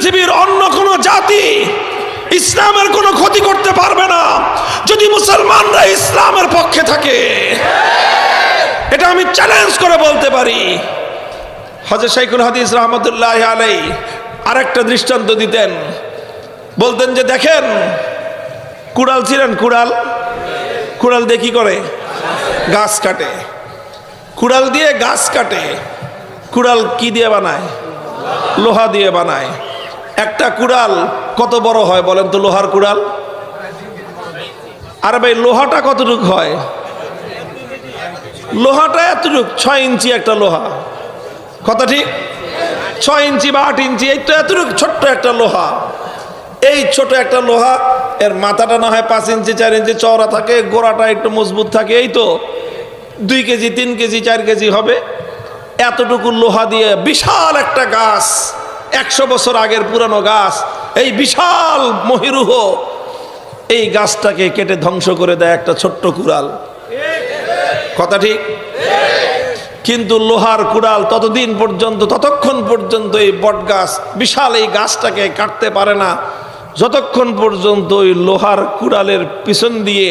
পৃথিবীর অন্য কোনো জাতি ইসলামের কোনো ক্ষতি করতে পারবে না। যদি মুসলমানরা ইসলামের পক্ষে থাকে, এটা আমি চ্যালেঞ্জ করে বলতে পারি। হজরত শাইখুল হাদিস রহমতুল্লাহ আলাই আরেকটা দৃষ্টান্ত দিতেন। বলতেন যে, দেখেন, কুড়াল ছিলেন কুড়াল। কুড়াল দিয়ে কি করে? গাছ কাটে। কুড়াল দিয়ে গাছ কাটে। কুড়াল কি দিয়ে বানায়? লোহা দিয়ে বানায়। একটা কুড়াল কত বড় হয় বলেন তো লোহার কুড়াল? আরে ভাই, লোহাটা কতটুক হয়? লোহাটা এতটুক, ছয় ইঞ্চি একটা লোহা। কথা ঠিক? ছয় ইঞ্চি বা আট ইঞ্চি, এই তো এতটুক ছোট্ট একটা লোহা। এই ছোট একটা লোহা, এর মাথাটা না হয় পাঁচ ইঞ্চি, চার ইঞ্চি, চওড়া থাকে, গোড়াটা একটু মজবুত থাকে, এই তো। দুই কেজি, তিন কেজি, চার কেজি হবে। এতটুকু লোহা দিয়ে বিশাল একটা গাছ একশো বছর আগের পুরানো গাছ, এই বিশাল মহিরুহ, এই গাছটাকে কেটে ধ্বংস করে দেয় একটা ছোট্ট কুড়াল। কথা ঠিক? কিন্তু লোহার কুড়াল ততদিন পর্যন্ত, ততক্ষণ পর্যন্ত এই বট গাছ বিশাল এই গাছটাকে কাটতে পারে না। যতক্ষণ পর্যন্ত ওই লোহার কুড়ালের পিছন দিয়ে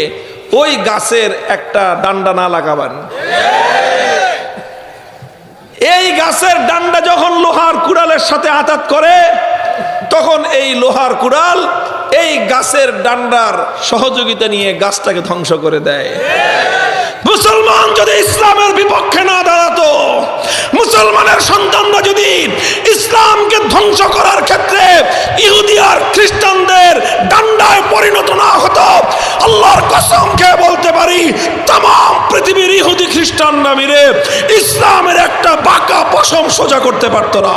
ওই গাছের একটা ডান্ডা না লাগাবেন। এই গাছের ডান্ডা যখন কুড়ালের সাথে আঘাত করে, তখন এই লোহার কুড়াল এই গাছের ডান্ডার সহযোগিতা নিয়ে গাছটাকে ধ্বংস করে দেয়। মুসলমান যদি ইসলামের বিপক্ষে না দাঁড়াতো, মুসলমানের সন্তানরা যদি ইসলামকে ধ্বংস করার ক্ষেত্রে ইহুদি আর খ্রিস্টানদের ডান্ডায় পরিণত না হতো, আল্লাহর কসম খেয়ে বলতে পারি তাম পৃথিবীর ইহুদি খ্রিস্টানরা মিলে ইসলামের একটা বাঁকা পশম সোজা করতে পারতো না।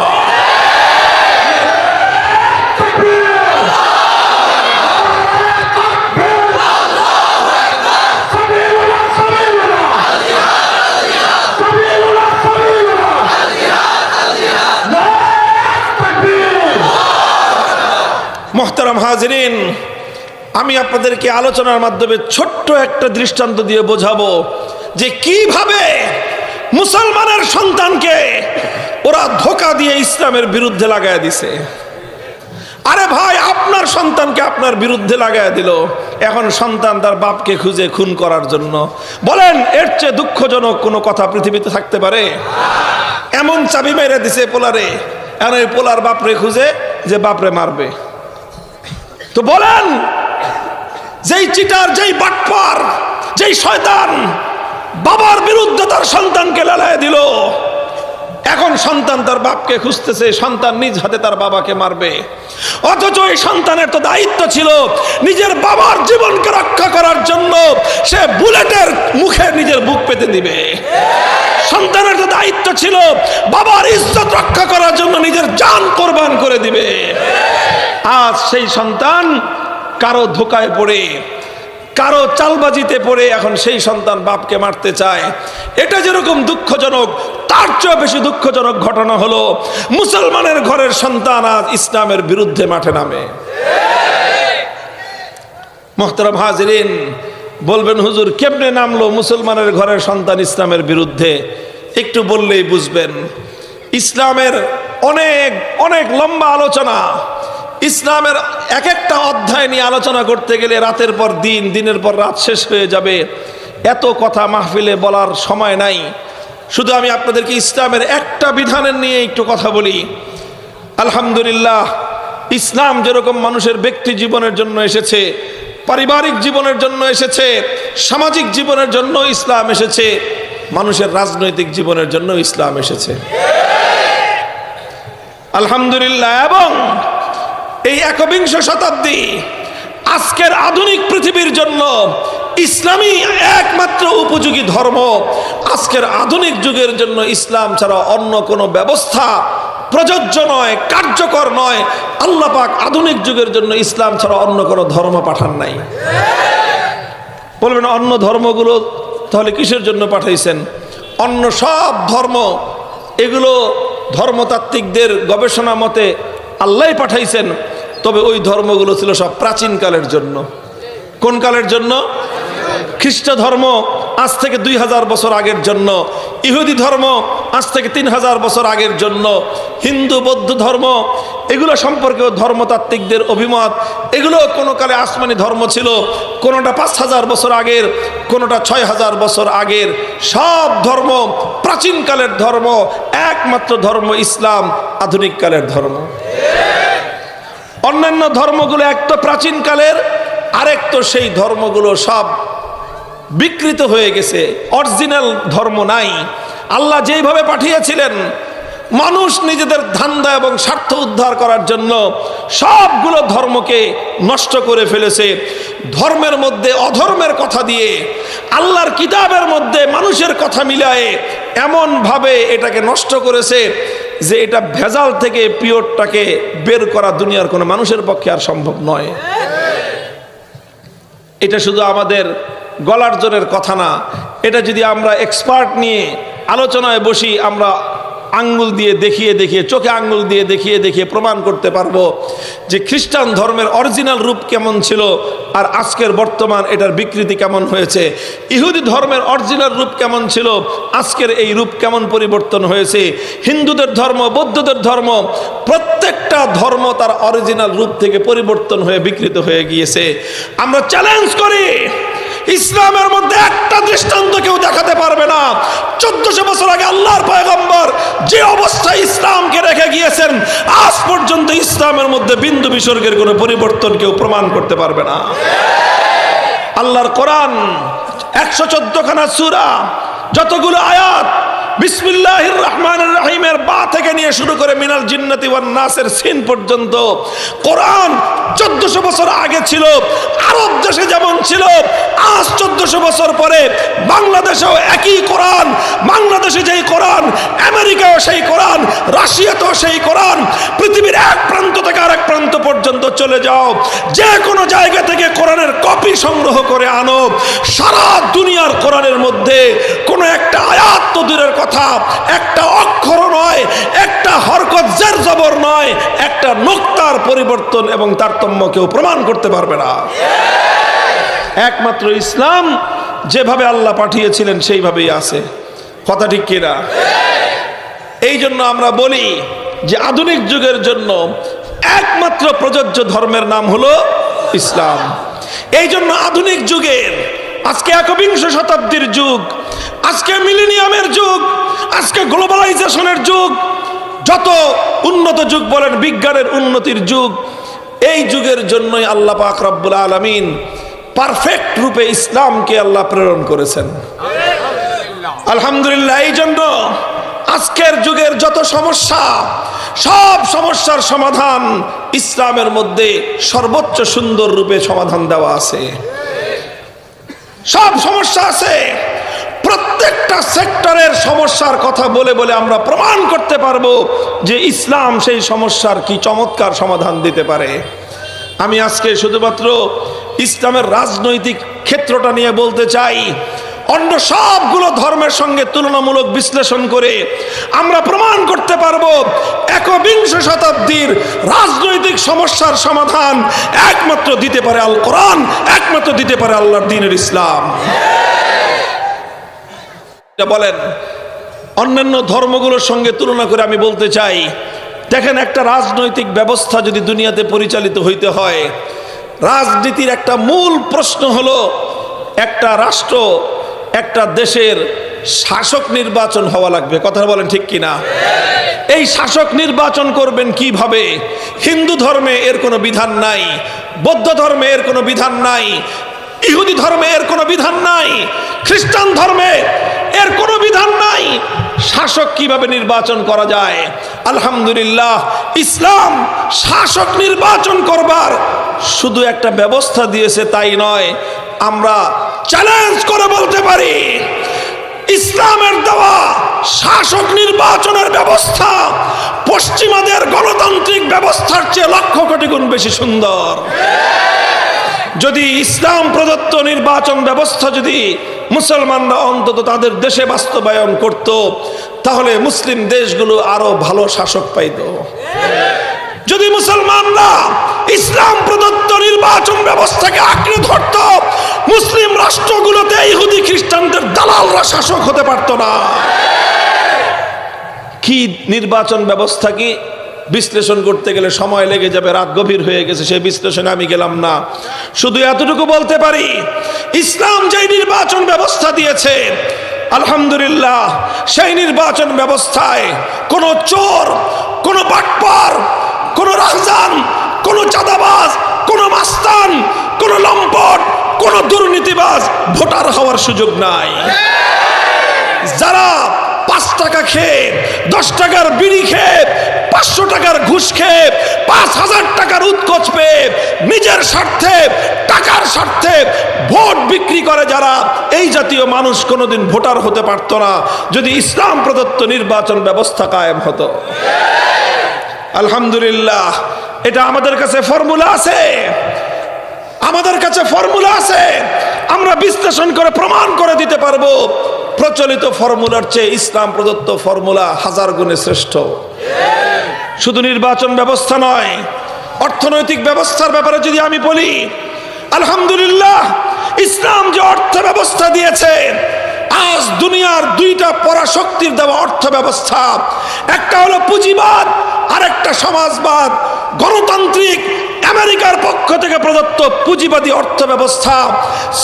মোহতারাম হাজরিন, আমি আপনাদেরকে আলোচনার মাধ্যমে ছোট্ট একটা দৃষ্টান্ত দিয়ে বোঝাবো যে কীভাবে মুসলমানের সন্তানকে ওরা ধোকা দিয়ে ইসলামের বিরুদ্ধে লাগায় দিছে। আরে ভাই, আপনার সন্তানকে আপনার বিরুদ্ধে লাগায় দিল। এখন সন্তান তার বাপকে খুঁজে খুন করার জন্য। বলেন, এর চেয়ে দুঃখজনক কোনো কথা পৃথিবীতে থাকতে পারে? এমন চাবি মেরে দিছে পোলারে। এখন এই পোলার বাপরে খুঁজে যে বাপরে মারবে। তো বলেন যেই চিটার যেই বাটপার যেই শয়তান বাবার বিরুদ্ধে তার সন্তানকে লালায় দিল এখন সন্তান তার বাপকে খুঁজতেছে, সন্তান নিজ হাতে তার বাবাকে মারবে। অথচ এই সন্তানের তো দায়িত্ব ছিল নিজের বাবার জীবনকে রক্ষা করার জন্য সে বুলেটের মুখে নিজের বুক পেতে দিবে। সন্তানের তো দায়িত্ব ছিল বাবার ইজ্জত রক্ষা করার জন্য নিজের জান কোরবান করে দিবে। আজ সেই সন্তান কারও ধোকায় পড়ে কারও চালবাজিতে পড়ে এখন সেই সন্তান বাপকে মারতে চায়। এটা যেরকম দুঃখজনক, তার চেয়ে বেশি দুঃখজনক ঘটনা হলো, মুসলমানের ঘরের সন্তান আজ ইসলামের বিরুদ্ধে মাঠে নামে। মোহতারাম হাজরিন, বলবেন, হুজুর, কেমনে নামলো মুসলমানের ঘরের সন্তান ইসলামের বিরুদ্ধে? একটু বললেই বুঝবেন, ইসলামের অনেক অনেক লম্বা আলোচনা ইসলামের এক একটা অধ্যায় নিয়ে আলোচনা করতে গেলে রাতের পর দিন, দিনের পর রাত শেষ হয়ে যাবে। এত কথা মাহফিলে বলার সময় নাই। শুধু আমি আপনাদেরকে ইসলামের একটা বিধানের নিয়ে একটু কথা বলি। আলহামদুলিল্লাহ, ইসলাম যেরকম মানুষের ব্যক্তি জীবনের জন্য এসেছে, পারিবারিক জীবনের জন্য এসেছে, সামাজিক জীবনের জন্য ইসলাম এসেছে, মানুষের রাজনৈতিক জীবনের জন্য ইসলাম এসেছে। আলহামদুলিল্লাহ, এবং এই একবিংশ শতাব্দী আজকের আধুনিক পৃথিবীর জন্য ইসলামী একমাত্র উপযোগী ধর্ম। আজকের আধুনিক যুগের জন্য ইসলাম ছাড়া অন্য কোনো ব্যবস্থা প্রযোজ্য নয়, কার্যকর নয়। আল্লাহ পাক আধুনিক যুগের জন্য ইসলাম ছাড়া অন্য কোনো ধর্ম পাঠান নাই। বলবেন, অন্য ধর্মগুলো তাহলে কিসের জন্য পাঠাইছেন? অন্য সব ধর্ম, এগুলো ধর্মতাত্ত্বিকদের গবেষণা মতে আল্লাহ পাঠাইছেন। তবে ওই ধর্মগুলো ছিল সব প্রাচীন কালের জন্য। কোন কালের জন্য? খ্রিস্ট ধর্ম আজ থেকে দুই হাজার বছর আগের জন্য। ইহুদি ধর্ম আজ থেকে তিন হাজার বছর আগের জন্য। হিন্দু, বৌদ্ধ ধর্ম, এগুলো সম্পর্কেও ধর্মতাত্ত্বিকদের অভিমত। এগুলো কোনো কালে আসমানি ধর্ম ছিল, কোনোটা পাঁচ হাজার বছর আগের, কোনোটা ছয় হাজার বছর আগের। সব ধর্ম প্রাচীনকালের ধর্ম, একমাত্র ধর্ম ইসলাম, আধুনিক কালের ধর্ম। অন্যান্য ধর্মগুলো এক তো প্রাচীনকালের, আরেক তো সেই ধর্মগুলো সব বিকৃত হয়ে গেছে। অরিজিনাল ধর্ম নাই। আল্লাহ যেইভাবে পাঠিয়েছিলেন, মানুষ নিজেদের ধান্দা এবং স্বার্থ উদ্ধার করার জন্য সবগুলো ধর্মকে নষ্ট করে ফেলেছে। ধর্মের মধ্যে অধর্মের কথা দিয়ে, আল্লাহর কিতাবের মধ্যে মানুষের কথা মিলায়ে এমনভাবে এটাকে নষ্ট করেছে যে এটা ভেজাল থেকে পিওরটাকে বের করা দুনিয়ার কোনো মানুষের পক্ষে আর সম্ভব নয়। এটা শুধু আমাদের গলার জোরের কথা না, এটা যদি আমরা এক্সপার্ট নিয়ে আলোচনায় বসি, আমরা আঙ্গুল দিয়ে দেখিয়ে দেখিয়ে, চোখে আঙ্গুল দিয়ে দেখিয়ে দেখিয়ে প্রমাণ করতে পারব যে খ্রিস্টান ধর্মের অরিজিনাল রূপ কেমন ছিল আর আজকের বর্তমান এটার বিকৃতি কেমন হয়েছে। ইহুদি ধর্মের অরিজিনাল রূপ কেমন ছিল, আজকের এই রূপ কেমন পরিবর্তন হয়েছে। হিন্দুদের ধর্ম, বৌদ্ধদের ধর্ম, প্রত্যেকটা ধর্ম তার অরিজিনাল রূপ থেকে পরিবর্তন হয়ে বিকৃত হয়ে গিয়েছে। আমরা চ্যালেঞ্জ করি। ইসলামের মধ্যে একটা দৃষ্টান্ত কেউ দেখাতে পারবে না। চোদ্দশো বছর আগে আল্লাহর পয়গম্বর যে অবস্থায় ইসলামকে রেখে গিয়েছেন, আজ পর্যন্ত ইসলামের মধ্যে বিন্দু বিসর্গের কোনো পরিবর্তন কেউ প্রমাণ করতে পারবে না। আল্লাহর কোরআন, একশো চোদ্দখানা সুরা, যতগুলো আয়াত বিসমিল্লাহির রহমানির রহিমের বা থেকে নিয়ে শুরু করে মিনাল জিন্নাতি ওয়ান নাসের সিন পর্যন্ত। কোরআন চোদ্দশো বছর আগে ছিল, আরব দেশে যেমন ছিল, আজ চোদ্দশো বছর পরে বাংলাদেশেও একই কোরআন, বাংলাদেশে যেই কোরআন, আমেরিকাও সেই কোরআন, রাশিয়াতেও সেই কোরআন, পৃথিবীর এক প্রান্ত থেকে আরেক প্রান্ত পর্যন্ত চলে যাও। যে কোনো জায়গা থেকে কোরআনের কপি সংগ্রহ করে আনো। সারা দুনিয়ার কোরআনের মধ্যে কোনো একটা আয়াত তো দূরের কথা একটা অক্ষর নয়, একটা হরকত জের জবর নয়, একটা নোক্তার পরিবর্তন এবং তারতম্য কেউ প্রমাণ করতে পারবে না। একমাত্র ইসলাম যেভাবে আল্লাহ পাঠিয়েছিলেন সেইভাবেই আছে। কথা ঠিক কিনা? এই জন্য আমরা বলি যে আধুনিক যুগের জন্য একমাত্র প্রযোজ্য ধর্মের নাম হলো ইসলাম। এই জন্য আধুনিক যুগের আজকে একবিংশ শতাব্দীর যুগ, আজকে মিলিনিয়ামের যুগ, আজকে গ্লোবালাইজেশনের যুগ, যত উন্নত যুগ বলেন বিজ্ঞানের উন্নতির যুগ, এই যুগের জন্যই আল্লাহ পাক রব্বুল আলমিন পারফেক্ট রূপে ইসলামকে আল্লাহ প্রেরণ করেছেন। আলহামদুলিল্লাহ, এই জন্য আজকের যুগের যত সমস্যা, সব সমস্যার সমাধান ইসলামের মধ্যে সর্বোচ্চ সুন্দর রূপে সমাধান দেওয়া আছে। সব সমস্যা আছে। প্রত্যেকটা সেক্টরের সমস্যার কথা বলে বলে আমরা প্রমাণ করতে পারব যে ইসলাম সেই সমস্যার কি চমৎকার সমাধান দিতে পারে। আমি আজকে শুধুমাত্র ইসলামের রাজনৈতিক ক্ষেত্রটা নিয়ে বলতে চাই। অন্য সবগুলো ধর্মের সঙ্গে তুলনামূলক বিশ্লেষণ করে আমরা প্রমাণ করতে পারব একবিংশ শতাব্দীর রাজনৈতিক সমস্যার সমাধান একমাত্র দিতে পারে আল কোরআন, একমাত্র দিতে পারে আল্লাহর দিনের ইসলাম। বলেন, অন্যান্য ধর্মগুলোর সঙ্গে তুলনা করে আমি বলতে চাই, দেখেন একটা রাজনৈতিক ব্যবস্থা যদি দুনিয়াতে পরিচালিত হইতে হয়, রাজনীতির একটা মূল প্রশ্ন হলো একটা রাষ্ট্র একটা দেশের শাসক নির্বাচন হওয়া লাগবে। কথা বলেন ঠিক কিনা? এই শাসক নির্বাচন করবেন কীভাবে? হিন্দু ধর্মে এর কোনো বিধান নাই, বৌদ্ধ ধর্মে এর কোনো বিধান নাই, ইহুদি ধর্মে এর কোনো বিধান নাই, খ্রিস্টান ধর্মে এর কোনো বিধান নাই। শাসক কীভাবে নির্বাচন করা যায়? আলহামদুলিল্লাহ, ইসলাম শাসক নির্বাচন করবার শুধু একটা ব্যবস্থা দিয়েছে তাই নয়, আমরা চ্যালেঞ্জ করে বলতে পারি। ইসলামের দেওয়া শাসক নির্বাচনের ব্যবস্থা পশ্চিমাদের গণতান্ত্রিক ব্যবস্থার চেয়ে লক্ষ কোটি গুণ বেশি সুন্দর। যদি ইসলাম প্রদত্ত নির্বাচন ব্যবস্থা যদি মুসলমানরা অন্তত তাদের দেশে বাস্তবায়ন করত, তাহলে মুসলিম দেশগুলো আরও ভালো শাসক পাইত। যদি মুসলমানরা ইসলাম প্রদত্ত নির্বাচন ব্যবস্থাকে আঁকড়ে ধরত, মুসলিম রাষ্ট্রগুলোতে ইহুদি খ্রিস্টানদের দালালরা শাসক হতে পারত না। কি নির্বাচন ব্যবস্থা কি? বিশ্লেষণ করতে গেলে সময় লেগে যাবে, রাত গভীর হয়ে গেছে সেই বিশ্লেষণে আমি গেলাম না। শুধু এতটুকু বলতে পারি, ইসলাম যে নির্বাচন ব্যবস্থা দিয়েছে, আলহামদুলিল্লাহ, সেই নির্বাচন ব্যবস্থায় কোনো চোর, কোনো বাটপার কোনো রাহজান কোনো চাঁদাবাজ, কোনো মাস্তান, কোনো লম্পট, কোনো দুর্নীতিবাজ ভোটার হওয়ার সুযোগ নাই। যারা পাঁচ টাকা খেয়ে, দশ টাকার বিড়ি খেয়ে, পাঁচশো টাকার ঘুষ খেয়ে, পাঁচ হাজার টাকার উৎকোচ পেয়ে নিজের স্বার্থে, টাকার স্বার্থে ভোট বিক্রি করে যারা, এই জাতীয় মানুষ কোনোদিন ভোটার হতে পারত না, যদি ইসলাম প্রদত্ত নির্বাচন ব্যবস্থা কায়েম হতো। আলহামদুলিল্লাহ। এটা আমাদের কাছে ফর্মুলা আছে। আমাদের কাছে ফর্মুলা আছে। আমরা বিশ্লেষণ করে প্রমাণ করে দিতে পারব। প্রচলিত ফর্মুলার চেয়ে ইসলাম প্রদত্ত ফর্মুলা হাজার গুণে শ্রেষ্ঠ। শুধু নির্বাচন ব্যবস্থা নয়, অর্থনৈতিক ব্যবস্থার ব্যাপারে যদি আমি বলি, আলহামদুলিল্লাহ, ইসলাম যে অর্থ ব্যবস্থা দিয়েছে, আজ দুনিয়ার দুইটা পরাশক্তির দেওয়া অর্থ ব্যবস্থা। একটা হলো পুঁজিবাদ আর একটা সমাজবাদ, গণতান্ত্রিক আমেরিকার পক্ষ থেকে প্রদত্ত পুঁজিবাদী অর্থ ব্যবস্থা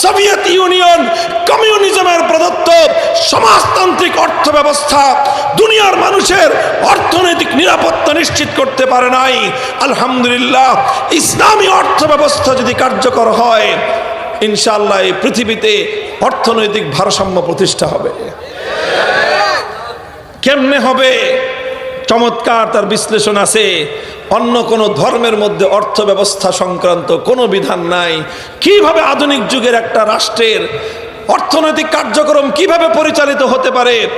সোভিয়েত ইউনিয়ন কমিউনিজমের প্রদত্ত সমাজতান্ত্রিক অর্থ ব্যবস্থা দুনিয়ার মানুষের অর্থনৈতিক নিরাপত্তা নিশ্চিত করতে পারে নাই। আলহামদুলিল্লাহ, ইসলামী অর্থ ব্যবস্থা যদি কার্যকর হয়, ইনশাআল্লাহ এই পৃথিবীতে অর্থনৈতিক ভারসাম্য প্রতিষ্ঠা হবে। কেমনে হবে? চমৎকার তার বিশ্লেষণ আছে। অন্য কোনো ধর্মের মধ্যে অর্থ ব্যবস্থা সংক্রান্ত কোনো বিধান নাই। কীভাবে আধুনিক যুগের একটা রাষ্ট্রের অর্থনৈতিক কার্যক্রম কীভাবে পরিচালিত হতে পারে?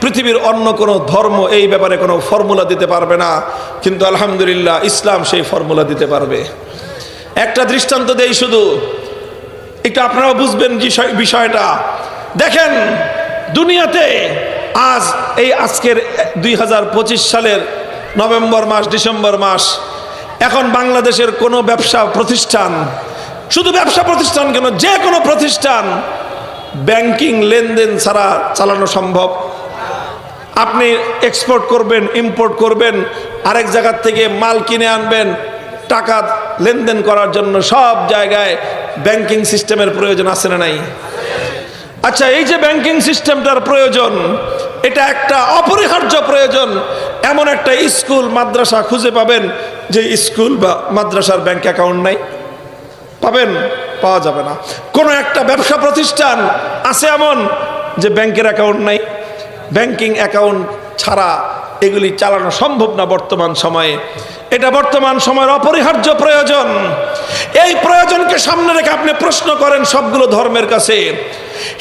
পৃথিবীর অন্য কোনো ধর্ম এই ব্যাপারে কোনো ফর্মুলা দিতে পারবে না। কিন্তু আলহামদুলিল্লাহ ইসলাম সেই ফর্মুলা দিতে পারবে। একটা দৃষ্টান্ত দেই শুধু। একটু আপনারাও বুঝবেন বিষয়- বিষয়টা। দেখেন, দুনিয়াতে আজ এই আজকের দুই হাজার পঁচিশ সালের নভেম্বর মাস, ডিসেম্বর মাস, এখন বাংলাদেশের কোনো ব্যবসা প্রতিষ্ঠান, শুধু ব্যবসা প্রতিষ্ঠান কেন, যে কোনো প্রতিষ্ঠান ব্যাংকিং লেনদেন ছাড়া চালানো সম্ভব। আপনি এক্সপোর্ট করবেন ইম্পোর্ট করবেন, আরেক জায়গার থেকে মাল কিনে আনবেন, টাকা লেনদেন করার জন্য সব জায়গায় ব্যাংকিং সিস্টেমের প্রয়োজন আছে না নাই? আচ্ছা এই যে ব্যাংকিং সিস্টেমটার প্রয়োজন, এটা একটা অপরিহার্য প্রয়োজন। এমন একটা স্কুল, মাদ্রাসা খুঁজে পাবেন, যে স্কুল বা মাদ্রাসার ব্যাংক অ্যাকাউন্ট নাই। পাবেন, পাওয়া যাবে না। কোনো একটা ব্যবসা প্রতিষ্ঠান আছে এমন, যে ব্যাংকের অ্যাকাউন্ট নাই। ব্যাংকিং অ্যাকাউন্ট ছাড়া এগুলি চালানো সম্ভব না বর্তমান সময়ে। এটা বর্তমান সময়ের অপরিহার্য প্রয়োজন। এই প্রয়োজনকে সামনে রেখে আপনি প্রশ্ন করেন সবগুলো ধর্মের কাছে।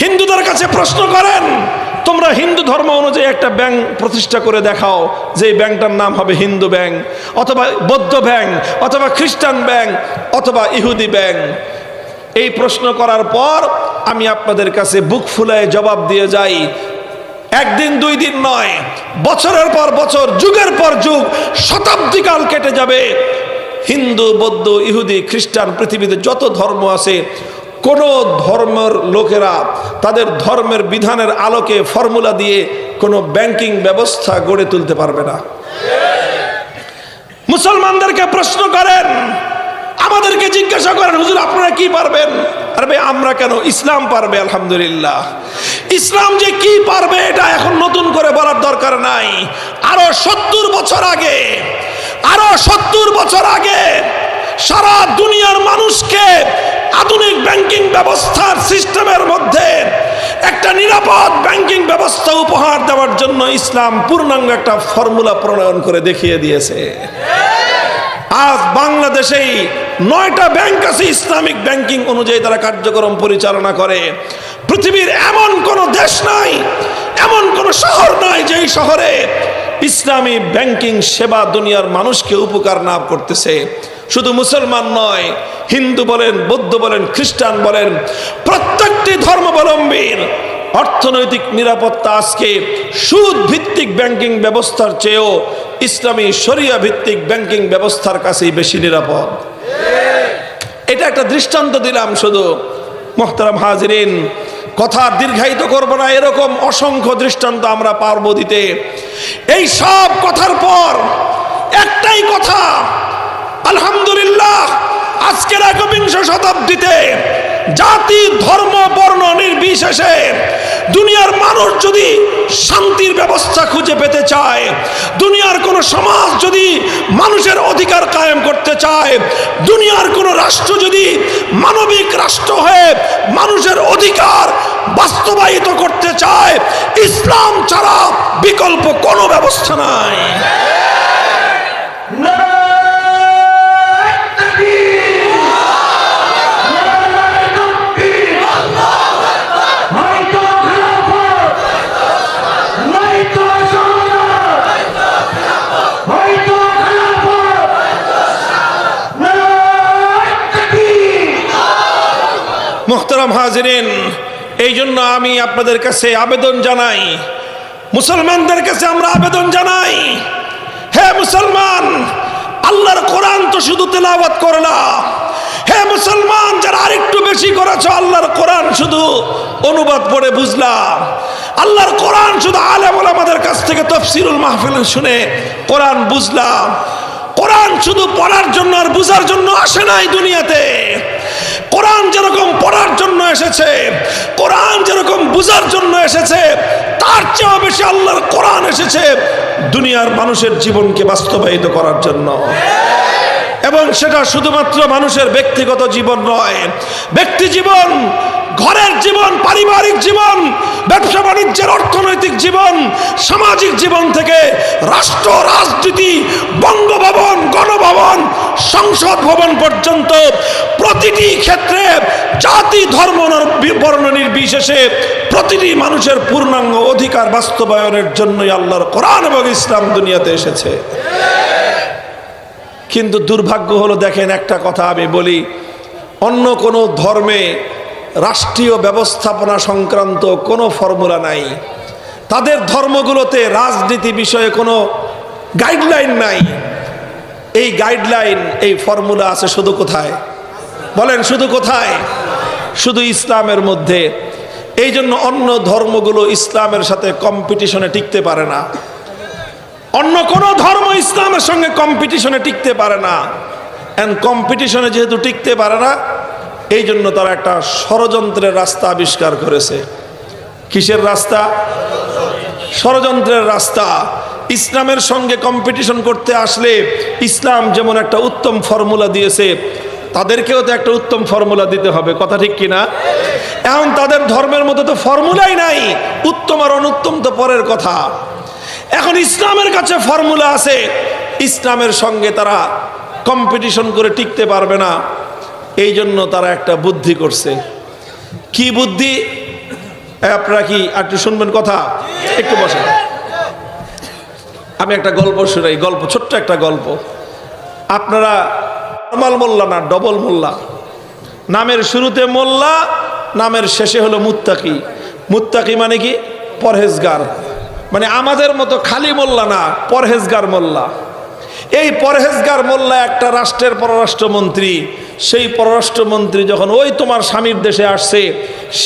হিন্দুদের কাছে প্রশ্ন করেন, তোমরা হিন্দু ধর্ম অনুযায়ী একটা ব্যাংক প্রতিষ্ঠা করে দেখাও, যে ব্যাংকটার নাম হবে হিন্দু ব্যাংক, অথবা বৌদ্ধ ব্যাংক, অথবা খ্রিস্টান ব্যাংক, অথবা ইহুদি ব্যাংক। এই প্রশ্ন করার পর আমি আপনাদের কাছে বুক ফুলায় জবাব দিয়ে যাই। একদিন, দুই দিন নয়, বছরের পর বছর, যুগের পর যুগ, শতাব্দীকাল কেটে যাবে। হিন্দু, বৌদ্ধ, ইহুদি, খ্রিস্টান, পৃথিবীতে যত ধর্ম আছে, কোন ধর্মের লোকেরা তাদের ধর্মের বিধানের আলোকে ফর্মুলা দিয়ে কোনো ব্যাংকিং ব্যবস্থা গড়ে তুলতে পারবে না। মুসলমানদেরকে প্রশ্ন করেন, আমাদেরকে জিজ্ঞাসা করেন, হুজুর আপনারা কি পারবেন? ভাই আমরা কেন? ইসলাম পারবে, আলহামদুলিল্লাহ। ইসলাম যে কি পারবে, এটা এখন নতুন করে বলার দরকার নাই। আরও সত্তর বছর আগে, আরও সত্তর বছর আগে, সারা দুনিয়ার মানুষকে আধুনিক ব্যাংকিং ব্যবস্থার সিস্টেমের মধ্যে একটা নিরাপদ ব্যাংকিং ব্যবস্থা উপহার দেওয়ার জন্য ইসলাম পূর্ণাঙ্গ একটা ফর্মুলা প্রণয়ন করে দেখিয়ে দিয়েছে। আজ বাংলাদেশেই নয়টা ব্যাংক আছে, ইসলামিক ব্যাংকিং অনুযায়ী তারা কার্যক্রম পরিচালনা করে। পৃথিবীর এমন কোন দেশ নাই, এমন কোন শহর নাই যেই শহরে ইসলামী ব্যাংকিং সেবা দুনিয়ার মানুষকে উপকার না করতেছে। শুধু মুসলমান নয়, হিন্দু বলেন, বৌদ্ধ বলেন, খ্রিস্টান বলেন, প্রত্যেকটি ধর্মাবলম্বীর অর্থনৈতিক নিরাপত্তা আজকে সুদ ভিত্তিক ব্যাংকিং ব্যবস্থার চেয়েও ইসলামী শরিয়া ভিত্তিক ব্যাংকিং ব্যবস্থার কাছেই বেশি নিরাপদ। এটা একটা দৃষ্টান্ত দিলাম শুধু। মোহতারাম হাজরিন, কথা দীর্ঘায়িত করব না, এরকম অসংখ্য দৃষ্টান্ত আমরা পারব দিতে। এই সব কথার পর একটাই কথা, আলহামদুলিল্লাহ, আজকের একবিংশ শতাব্দীতে জাতি, ধর্ম, বর্ণ নির্বিশেষে দুনিয়ার মানুষ যদি শান্তির ব্যবস্থা খুঁজে পেতে চায়, দুনিয়ার কোন সমাজ যদি মানুষের অধিকার কায়েম করতে চায়, দুনিয়ার কোন রাষ্ট্র যদি মানবিক রাষ্ট্র হয়ে মানুষের অধিকার বাস্তবায়িত করতে চায়, ইসলাম ছাড়া বিকল্প কোনো ব্যবস্থা নাই। মোহতারাম হাজরিন, এই জন্য আমি আপনাদের কাছে আবেদন জানাই। মুসলমানদের কাছে আমরা আবেদন জানাই। হে মুসলমান, আল্লাহর কোরআন তো শুধু তেলাওয়াত করে না। হে মুসলমান, যারা আরেকটু বেশি করেছ, আল্লাহর কোরআন শুধু অনুবাদ পড়ে বুঝলাম আল্লাহর কোরআন শুধু আলেম আমাদের কাছ থেকে তফসিরুল মাহফিল শুনে কোরআন বুঝলাম কোরআন শুধু পড়ার জন্য আর বুঝার জন্য আসে নাই দুনিয়াতে। কোরআন যেরকম পড়ার জন্য এসেছে, কোরআন যেরকম বুঝার জন্য এসেছে, তার চেয়েও বেশি আল্লাহর কোরআন এসেছে দুনিয়ার মানুষের জীবনকে বাস্তবায়িত করার জন্য। এবং সেটা শুধুমাত্র মানুষের ব্যক্তিগত জীবন নয়। ব্যক্তি জীবন, ঘরের জীবন, পারিবারিক জীবন, ব্যবসা বাণিজ্যের অর্থনৈতিক জীবন, সামাজিক জীবন থেকে রাষ্ট্র, রাজনীতি, বঙ্গভবন, গণভবন, সংসদ ভবন পর্যন্ত প্রতিটি ক্ষেত্রে জাতি ধর্ম বর্ণ নির্বিশেষে প্রতিটি মানুষের পূর্ণাঙ্গ অধিকার বাস্তবায়নের জন্যই আল্লাহর কোরআন এবং ইসলাম দুনিয়াতে এসেছে। কিন্তু দুর্ভাগ্য হলো, দেখেন একটা কথা আমি বলি, অন্য কোনো ধর্মে রাষ্ট্রীয় ব্যবস্থাপনা সংক্রান্ত কোনো ফর্মুলা নাই। তাদের ধর্মগুলোতে রাজনীতি বিষয়ে কোনো গাইডলাইন নাই। এই গাইডলাইন, এই ফর্মুলা আছে শুধু কোথায়? বলেন, শুধু কোথায়? শুধু ইসলামের মধ্যে। এই জন্য অন্য ধর্মগুলো ইসলামের সাথে কম্পিটিশনে টিকতে পারে না। অন্য কোন ধর্ম ইসলামের সঙ্গে কম্পিটিশনে টিকতে পারে না। অ্যান্ড কম্পিটিশনে যেহেতু টিকতে পারে না, এই জন্য তারা একটা ষড়যন্ত্রের রাস্তা আবিষ্কার করেছে। কিসের রাস্তা? ষড়যন্ত্রের রাস্তা। ইসলামের সঙ্গে কম্পিটিশন করতে আসলে ইসলাম যেমন একটা উত্তম ফর্মুলা দিয়েছে, তাদেরকেও তো একটা উত্তম ফর্মুলা দিতে হবে, কথা ঠিক কিনা? এখন তাদের ধর্মের মধ্যে তো ফর্মুলাই নাই, উত্তম আর অনুত্তম তো পরের কথা। এখন ইসলামের কাছে ফর্মুলা আছে। ইসলামের সঙ্গে তারা কম্পিটিশন করে টিকতে পারবে না। এই জন্য তারা একটা বুদ্ধি করছে। কি বুদ্ধি? আপনারা কি একটু শুনবেন কথা? একটু বসেন। আমি একটা গল্প শুনাই, গল্প, ছোট্ট একটা গল্প। আপনারা নর্মাল মোল্লা না, ডবল মোল্লা? নামের শুরুতে মোল্লা, নামের শেষে হলো মুত্তাকি। মুত্তাকি মানে কি? পরহেজগার। মানে আমাদের মতো খালি মোল্লা না, পরহেজগার মোল্লা। এই পরহেজগার মোল্লা একটা রাষ্ট্রের পররাষ্ট্রমন্ত্রী, সেই পররাষ্ট্রমন্ত্রী যখন ওই তোমার স্বামীর দেশে আসছে,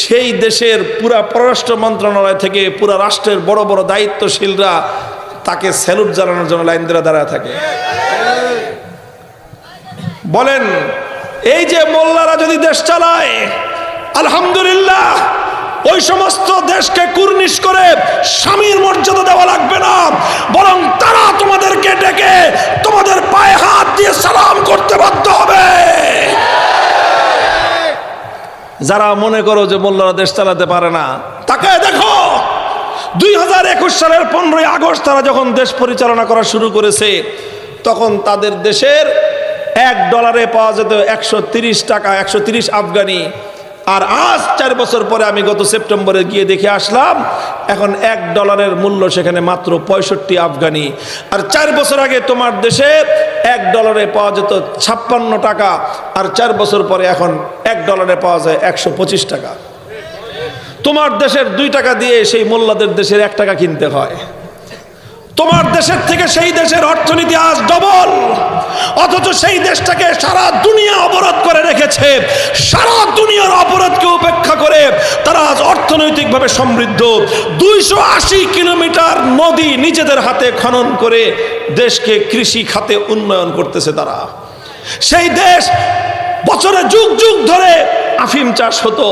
সেই দেশের পুরা পররাষ্ট্র মন্ত্রণালয় থেকে পুরা রাষ্ট্রের বড় বড় দায়িত্বশীলরা তাকে স্যালুট জানানোর জন্য লাইন ধরে দাঁড়ায় থাকে। বলেন, এই যে মোল্লারা যদি দেশ চালায়, আলহামদুলিল্লাহ ওই সমস্ত দেশকে কুর্নিশ করে স্বামীর মর্যাদা দেওয়া লাগবে না। বরং তারা তোমাদেরকে ডেকে তোমাদের পায়ে হাত দিয়ে সালাম করতে বাধ্য হবে। যারা মনে করো যে মোল্লারা দেশ চালাতে পারে না, তাকে দেখো। দুই হাজার একুশ সালের পনেরোই আগস্ট তারা যখন দেশ পরিচালনা করা শুরু করেছে, তখন তাদের দেশের এক ডলারে পাওয়া যেত একশো টাকা, একশো আফগানি। আর আজ চার বছর পরে আমি গত সেপ্টেম্বরে গিয়ে দেখে আসলাম, এখন এক ডলারের মূল্য সেখানে মাত্র পঁয়ষট্টি আফগানি। আর চার বছর আগে তোমার দেশে এক ডলারে পাওয়া যেত ছাপ্পান্ন টাকা, আর চার বছর পরে এখন এক ডলারে পাওয়া যায় একশো পঁচিশ টাকা। তোমার দেশের দুই টাকা দিয়ে সেই মোল্লাদের দেশের এক টাকা কিনতে হয়। তোমার দেশের থেকে সেই দেশের অর্থনীতি আজ ডবল। অথচ সেই দেশটাকে সারা দুনিয়া অবরোধ করে রেখেছে। সারা দুনিয়ার অবরোধকে উপেক্ষা করে তারা আজ অর্থনৈতিকভাবে সমৃদ্ধ। দুইশো আশি কিলোমিটার নদী নিজেদের হাতে খনন করে দেশকে কৃষি খাতে উন্নয়ন করতেছে তারা। সেই দেশ বছরে যুগ যুগ ধরে আফিম চাষ হতো।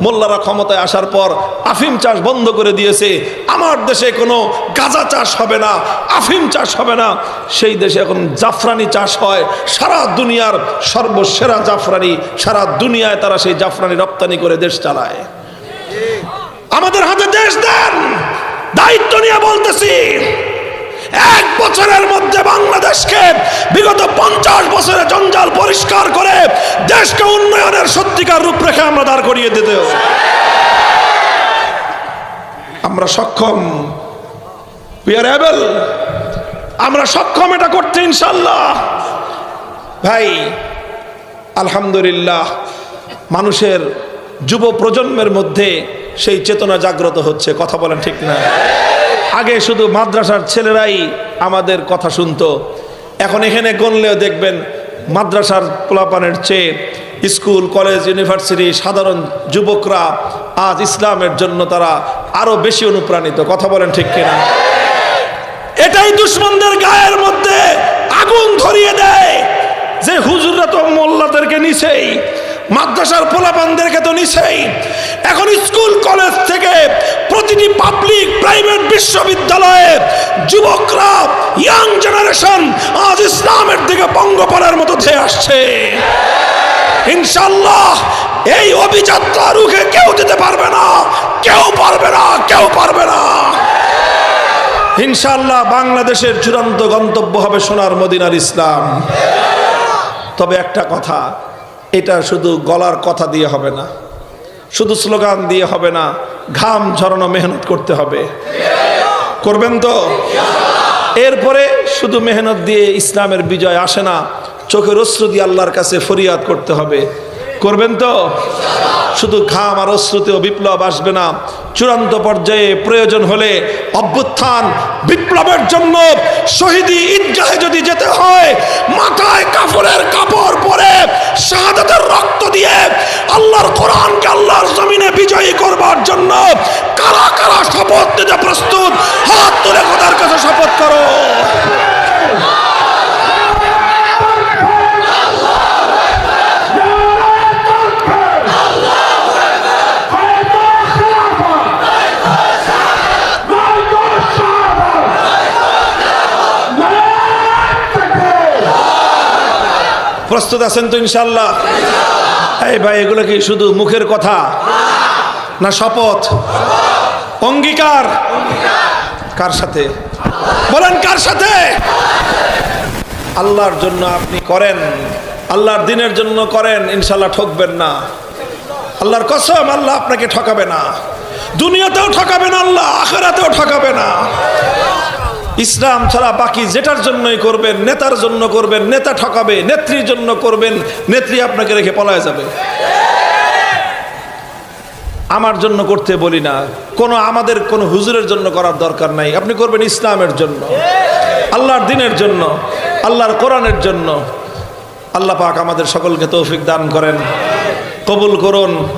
মোল্লারা ক্ষমতায় আসার পর আফিম চাষ বন্ধ করে দিয়েছে। আমার দেশে কোনো গাঁজা চাষ হবে না, আফিম চাষ হবে না। সেই দেশে এখন জাফরানি চাষ হয়। সারা দুনিয়ার সর্বসেরা জাফরানি, সারা দুনিয়ায় তারা সেই জাফরানি রপ্তানি করে দেশ চালায়। আমাদের হাতে দেশ দেন। দায়িত্ব নিয়ে বলতেছি। এক বছরের মধ্যে বাংলাদেশকে বিগত পঞ্চাশ বছরের জঞ্জাল পরিষ্কার করে দেশকে উন্নয়নের সত্যিকার রূপরেখে আমরা দাঁড় করিয়ে দিতে আমরা সক্ষম। উই আর এবল আমরা সক্ষম এটা করতে ইনশাল্লাহ ভাই, আলহামদুলিল্লাহ, মানুষের যুব প্রজন্মের মধ্যে সেই চেতনা জাগ্রত হচ্ছে, কথা বলেন ঠিক না। আগে শুধু মাদ্রাসার ছেলেরাই আমাদের কথা শুনতো। এখন এখানে গণলেও দেখবেন মাদ্রাসার পোলাপানের চেয়ে স্কুল, কলেজ, ইউনিভার্সিটি, সাধারণ যুবকরা আজ ইসলামের জন্য তারা আরও বেশি অনুপ্রাণিত। কথা বলেন ঠিক কিনা? এটাই দুশ্মনদের গায়ের মধ্যে আগুন ধরিয়ে দেয়। যে হুজুররা তো মোল্লাদেরকে নিছেই, মাদ্রাসার পোলাপানদেরকে তো নিছেই। এখন স্কুল, কলেজ থেকে প্রতিটি বিশ্ববিদ্যালয়ে যুবকরা ইয়াং জেনারেশন আজ ইসলামের দিকে পঙ্গপালের মতো ধেয়ে আসছে। ইনশাল্লাহ এই অভিযাত্রা রুখে কেউ যেতে পারবে না, কেউ পারবে না, কেউ পারবে না। ইনশাল্লাহ বাংলাদেশের চূড়ান্ত গন্তব্য হবে সোনার মদিনার ইসলাম। তবে একটা কথা, এটা শুধু গলার কথা দিয়ে হবে না। শুধু স্লোগান দিয়ে হবে না, ঘাম ঝরানো মেহনত করতে হবে। করবেন তো? এরপরে শুধু মেহনত দিয়ে ইসলামের বিজয় আসে না, চোখের অশ্রু দিয়ে আল্লাহর কাছে ফরিয়াদ করতে হবে। করবেন তো? শুধু ঘাম আর অশ্রুতেও বিপ্লব আসবে না। চূড়ান্ত পর্যায়ে প্রয়োজন হলে অভ্যুত্থান বিপ্লবের জন্য শহীদি ঈদগাহে যদি যেতে হয়, মাথায় কাপড়ের কাপড় পরে শাহাদাতের রক্ত দিয়ে আল্লাহর কোরআনকে আল্লাহর জমিনে বিজয়ী করবার জন্য কারা কারা শপথ নিতে প্রস্তুত? হাত তুলে খোদার কাছে শপথ করো। প্রস্তুত আছেন তো ইনশাল্লাহ এই ভাই, এগুলো কি শুধু মুখের কথা? না শপথ? অঙ্গীকার? কার সাথে? বলেন কার সাথে? আল্লাহর জন্য আপনি করেন, আল্লাহর দিনের জন্য করেন ইনশাল্লাহ ঠকবেন না। আল্লাহর কসম, আল্লাহ আপনাকে ঠকাবে না। দুনিয়াতেও ঠকাবে না আল্লাহ, আখেরাতেও ঠকাবে না। ইসলাম ছাড়া বাকি যেটার জন্যই করবেন, নেতার জন্য করবেন, নেতা ঠকাবে, নেত্রীর জন্য করবেন, নেত্রী আপনাকে রেখে পলায় যাবে। আমার জন্য করতে বলি না। কোনো আমাদের, কোনো হুজুরের জন্য করার দরকার নাই। আপনি করবেন ইসলামের জন্য, আল্লাহর দিনের জন্য, আল্লাহর কোরআনের জন্য। আল্লাহ পাক আমাদের সকলকে তৌফিক দান করেন, কবুল করুন।